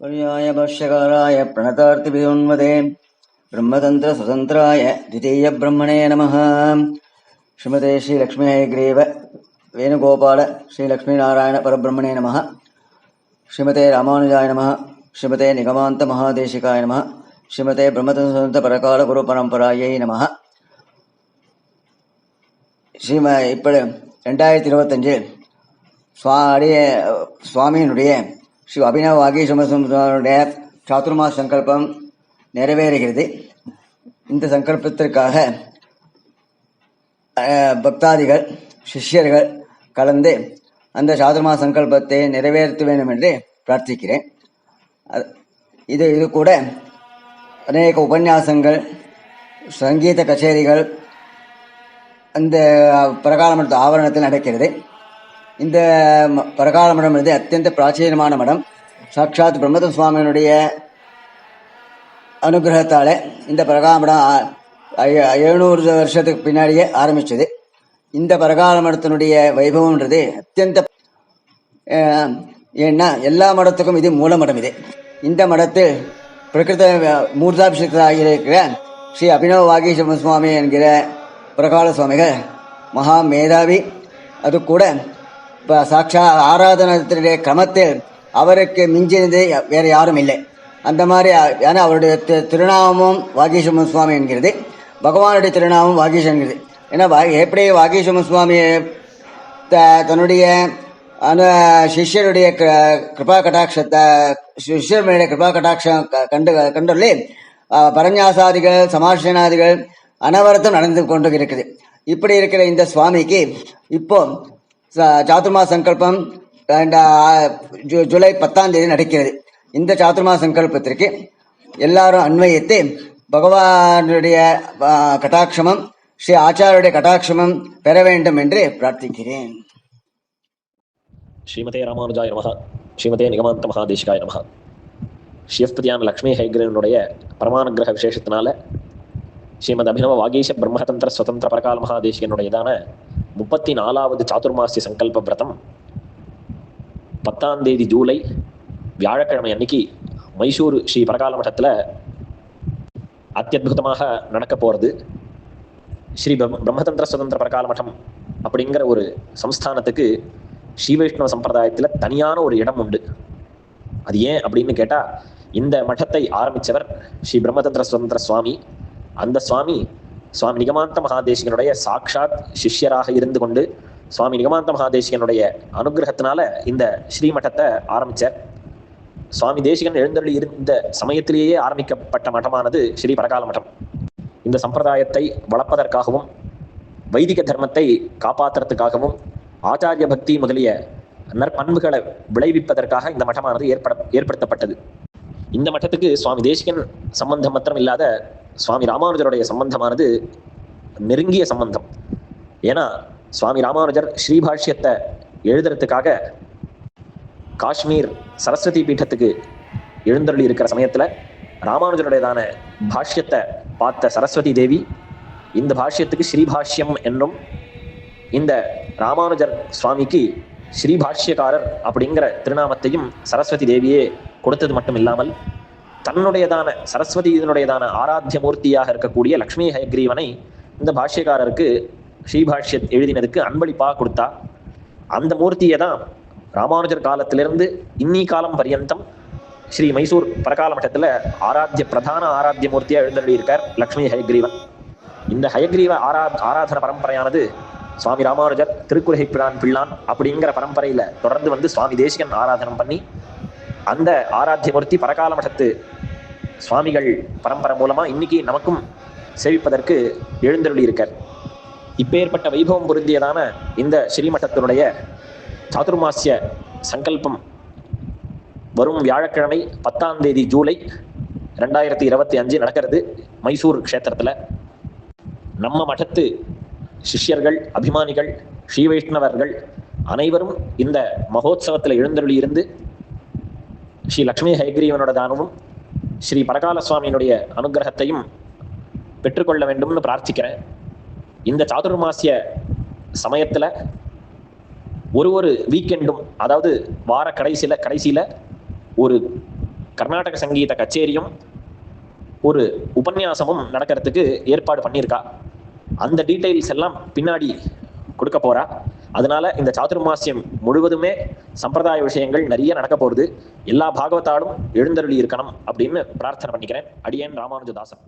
பணியாய பாஷ்யகாராய பிரணதார்த்திபிதோன்மதே பிரம்மதந்திர சுதந்திராய திதீய பிரம்மணே நம ஸ்ரீமதே ஸ்ரீலக்ஷ்மிஹயக்ரீவ வேணுகோபால ஸ்ரீலக்ஷ்மிநாராயண பரபிரம்மணே நம ஸ்ரீமதே ராமானுஜாய நம ஸ்ரீமதே நிகமாந்த மகாதேசிகாய நம ஸ்ரீமதே பிரம்மதந்திர சுதந்திர பரகால குரு பரம்பராயை நம ஸ்ரீம இப்படி ரெண்டாயிரத்தி இருபத்தஞ்சு சுவா சுவாமியினுடைய ஸ்ரீ அபினவ் வாகீசமசனுடைய சாத்துர்மா சங்கல்பம் நிறைவேறுகிறது. இந்த சங்கல்பத்திற்காக பக்தாதிகள் சிஷ்யர்கள் கலந்து அந்த சாதுர்மா சங்கல்பத்தை நிறைவேற்ற வேண்டும் என்று பிரார்த்திக்கிறேன். அது- இது இது கூட அநேக உபன்யாசங்கள் சங்கீத கச்சேரிகள் அந்த பிரகால ஆவரணத்தில் நடக்கிறது. இந்த ம- பிரகால மடம் என்பது அத்தியந்த பிராச்சீனமான மடம். சாட்சாத் பிரம்மத சுவாமியினுடைய அனுகிரகத்தால் இந்த பரகால மடம் எழுநூறு வருஷத்துக்கு பின்னாடியே ஆரம்பித்தது இந்த பிரகால மடத்தினுடைய வைபவம்ன்றது அத்தியந்த ஏன்னா எல்லா மடத்துக்கும் இது மூல மடம் இது. இந்த மடத்தில் பிரகிருத மூர்தாபிஷேகராக இருக்கிற ஸ்ரீ அபினவ வாகீஸ்வரன் சுவாமி என்கிற பிரகால சுவாமிகள் மகா மேதாவி அது கூட சாட்சா ஆராதனத்தினுடைய கிரமத்தில் அவருக்கு மிஞ்சினது வேறு யாரும் இல்லை. அந்த மாதிரி ஏன்னா அவருடைய திருநாமமும் வாகீசம சுவாமி என்கிறது. பகவானுடைய திருநாமம் வாகீஷ் என்கிறது. ஏன்னா எப்படி வாகீசம சுவாமி த- தன்னுடைய அனு சிஷ்யருடைய க- கிருபா கட்டாட்சத்தை சிஷ்யருடைய கிருபா கட்டாட்சம் கண்டு கண்டுள்ளே பரஞ்சாசாதிகள் சமாஷனாதிகள் அனவரத்தம் நடந்து கொண்டு இருக்குது. இப்படி இருக்கிற இந்த சுவாமிக்கு இப்போ சாதுர்மா சங்கல்பம் ஜூ- ஜூலை பத்தாம் தேதி நடக்கிறது. இந்த சாதுர்மா சங்கல்பத்திற்கு எல்லாரும் அன்வயித்து பகவானுடைய கட்டாட்சமம் ஸ்ரீ ஆச்சாரியுடைய கட்டாட்சமம் பெற வேண்டும் என்று பிரார்த்திக்கிறேன். ஸ்ரீமதே ராமானுஜாய நமகா ஸ்ரீமதே நிகமாந்த மகாதேஷிகாய நமகா ஸ்ரீஸ்பதியான லக்ஷ்மி ஹைகிரனுடைய பரமானுகிரக விசேஷத்தினால ஸ்ரீமத் அபினவ வாகீஷ பிரம்மதந்திர சுதந்திர பரகால மகாதேஷிகனுடையதான முப்பத்தி நாலாவது சாதுர்மாசி சங்கல்ப விரதம். பத்தாம் தேதி ஜூலை வியாழக்கிழமை அன்னைக்கு மைசூர் ஸ்ரீ பரகால மட்டத்தில் அத்தியுதமாக நடக்க போகிறது ஸ்ரீ பிரம்ம- பிரம்மதந்திர சுதந்திர பரகால மட்டம் அப்படிங்கிற ஒரு சம்ஸ்தானத்துக்கு ஸ்ரீ வைஷ்ணவ சம்பிரதாயத்தில் தனியான ஒரு இடம் உண்டு. அது ஏன் அப்படின்னு கேட்டால் இந்த மட்டத்தை ஆரம்பித்தவர் ஸ்ரீ பிரம்மதந்திர சுதந்திர சுவாமி. அந்த சுவாமி சுவாமி நிகமாந்த மகாதேசிகனுடைய சாக்ஷாத் சிஷ்யராக இருந்து கொண்டு சுவாமி நிகமாந்த மகாதேசிகனுடைய அனுகிரகத்தினால இந்த ஸ்ரீமட்டத்தை ஆரம்பித்தார் சுவாமி தேசிகன் எழுந்தருளி இருந்த சமயத்திலேயே ஆரம்பிக்கப்பட்ட மட்டமானது ஸ்ரீ பரகால மட்டம் இந்த சம்பிரதாயத்தை வளர்ப்பதற்காகவும் வைதிக தர்மத்தை காப்பாற்றுறதுக்காகவும் ஆச்சாரிய பக்தி முதலிய நற்பண்புகளை விளைவிப்பதற்காக இந்த மட்டமானது ஏற்பட ஏற்படுத்தப்பட்டது. இந்த மட்டத்துக்கு சுவாமி தேசிகன் சம்பந்தம் மாத்திரம் இல்லாத சுவாமி ராமானுஜருடைய சம்பந்தமானது நெருங்கிய சம்பந்தம். ஏன்னா சுவாமி ராமானுஜர் ஸ்ரீபாஷ்யத்தை எழுதுறதுக்காக காஷ்மீர் சரஸ்வதி பீட்டத்துக்கு எழுந்தருளி இருக்கிற சமயத்துல ராமானுஜருடையதான பாஷ்யத்தை பார்த்த சரஸ்வதி தேவி இந்த பாஷ்யத்துக்கு ஸ்ரீபாஷ்யம் என்னும் இந்த ராமானுஜர் சுவாமிக்கு ஸ்ரீபாஷ்யக்காரர் அப்படிங்கிற திருநாமத்தையும் சரஸ்வதி தேவியே கொடுத்தது மட்டும் இல்லாமல் தன்னுடையதான சரஸ்வதி இதனுடையதான ஆராத்திய மூர்த்தியாக இருக்கக்கூடிய லக்ஷ்மி ஹயக்ரீவனை இந்த பாஷ்யக்காரருக்கு ஸ்ரீபாஷ்ய எழுதினதுக்கு அன்பளிப்பாக கொடுத்தா அந்த மூர்த்தியை தான் ராமானுஜர் காலத்திலிருந்து இன்னி காலம் பரியந்தம் ஸ்ரீ மைசூர் பரகால மட்டத்தில் ஆராத்திய பிரதான ஆராத்திய மூர்த்தியாக எழுந்தருளியிருக்கார் லக்ஷ்மி ஹயக்ரீவன். இந்த ஹயக்ரீவ ஆரா ஆராதன பரம்பரையானது சுவாமி ராமானுஜர் திருக்குறை பிழான் பிள்ளான் அப்படிங்கிற பரம்பரையில தொடர்ந்து வந்து சுவாமி தேசிகன் ஆராதனம் பண்ணி அந்த ஆராத்திய மூர்த்தி பரகால மட்டத்து சுவாமிகள் பரம்பரை மூலமா இன்னைக்கு நமக்கும் சேவிப்பதற்கு எழுந்தருளி இருக்கார் இப்பேற்பட்ட வைபவம் பொருந்தியதான இந்த ஸ்ரீமட்டத்தினுடைய சாதுர்மாசிய சங்கல்பம் வரும் வியாழக்கிழமை பத்தாம் தேதி ஜூலை ரெண்டாயிரத்தி இருபத்தி அஞ்சு நடக்கிறது மைசூர் க்ஷேத்திரத்தில். நம்ம மட்டத்து சிஷ்யர்கள் அபிமானிகள் ஸ்ரீ வைஷ்ணவர்கள் அனைவரும் இந்த மகோத்சவத்தில் எழுந்தருளி இருந்து ஸ்ரீ லக்ஷ்மி ஹயக்ரீவனோட தானமும் ஸ்ரீ பரகால சுவாமியினுடைய அனுகிரகத்தையும் பெற்றுக்கொள்ள வேண்டும்னு பிரார்த்திக்கிறேன். இந்த சாதுர்மாசிய சமயத்துல ஒரு ஒரு வீக்கெண்டும் அதாவது வார கடைசியில கடைசியில ஒரு கர்நாடக சங்கீத கச்சேரியும் ஒரு உபன்யாசமும் நடக்கிறதுக்கு ஏற்பாடு பண்ணியிருக்கா. அந்த டீட்டெயில்ஸ் எல்லாம் பின்னாடி கொடுக்க போறா. அதனால இந்த சாதுர்மாசியம் முழுவதுமே சம்பிரதாய விஷயங்கள் நிறைய நடக்க போகுது. எல்லா பாகவத்தாலும் எழுந்தருளி இருக்கணும் அப்படின்னு பிரார்த்தனை பண்ணிக்கிறேன். அடியேன் ராமானுஜதாசன்.